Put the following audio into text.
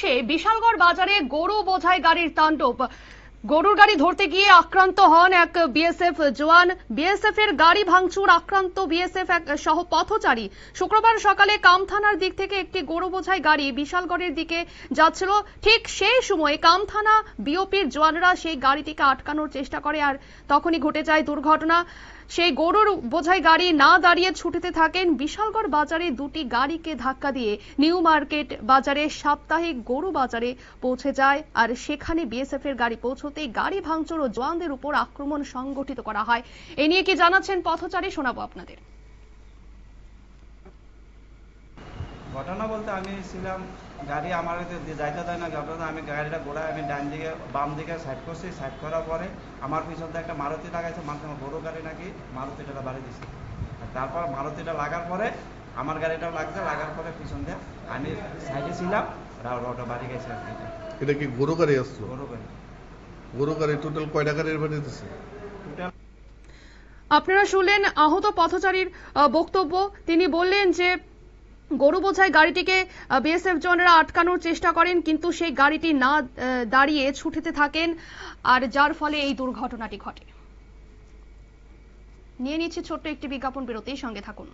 প্রকাশ্যে বিশালগড় বাজারে গরু বোঝাই গাড়ির তাণ্ডব। গরুর গাড়ি ধরতে গিয়ে আক্রান্ত হন এক বিএসএফ জওয়ান। বিএসএফ এর গাড়ি ভাঙচুর, আক্রান্ত বিএসএফ এক সহ পথচারী শুক্রবার সকালে কামথানার দিক থেকে একটি গরু বোঝাই গাড়ি বিশালগড়ের দিকে যাচ্ছিল। ঠিক সেই সময় কামথানা বিওপির জওয়ানরা সেই গাড়িটিকে আটকানোর চেষ্টা করে আর তখনই ঘটে যায় দুর্ঘটনা। সেই গরুর বোঝাই গাড়ি না দাঁড়িয়ে ছুটিতে থাকেন বিশালগড় বাজারে দুটি গাড়িকে ধাক্কা দিয়ে নিউ মার্কেট বাজারে সাপ্তাহিক গরু বাজারে পৌঁছে যায় আর সেখানে বিএসএফ এর গাড়ি পৌঁছতেই গাড়ি ভাঙচুর ও জওয়ানদের উপর আক্রমণ সংগঠিত করা হয়। এ নিয়ে কি জানাচ্ছেন পথচারী শোনাবো আপনাদের। ঘটনা বলতে আমি ছিলাম গাড়ি আমার যাইতে দেয় না ঘটনা আমি গাড়িটা ঘোরায় আমি ডান দিকে বাম দিকে সাইড করছি সাইড করার পরে আমার পিছন থেকে একটা মারুতি লাগাইছে মানুষ আমার বড় গাড়ি নাকি মারুতিটা বাড়ি দিছে। তারপর মারুতিটা লাগার পরে আমার গাড়িটাও লাগছে লাগার পরে পিছন দিয়ে আমি সাইডে ছিলাম ওটা বাড়ি গেছে আর কি। এটা কি গরু গাড়ি আসলো? বড় গাড়ি। আপনারা শুনলেন আহত পথচারীর বক্তব্য। তিনি বললেন যে, গরু বোঝাই গাড়িটিকে বিএসএফ জওয়ানরা আটকানোর চেষ্টা করেন, কিন্তু সেই গাড়িটি না দাঁড়িয়ে ছুটতে থাকেন, আর যার ফলে এই দুর্ঘটনাটি ঘটে। নিয়ে নিচ্ছে ছোট্ট একটি বিজ্ঞাপন বিরতির সঙ্গে থাকুন।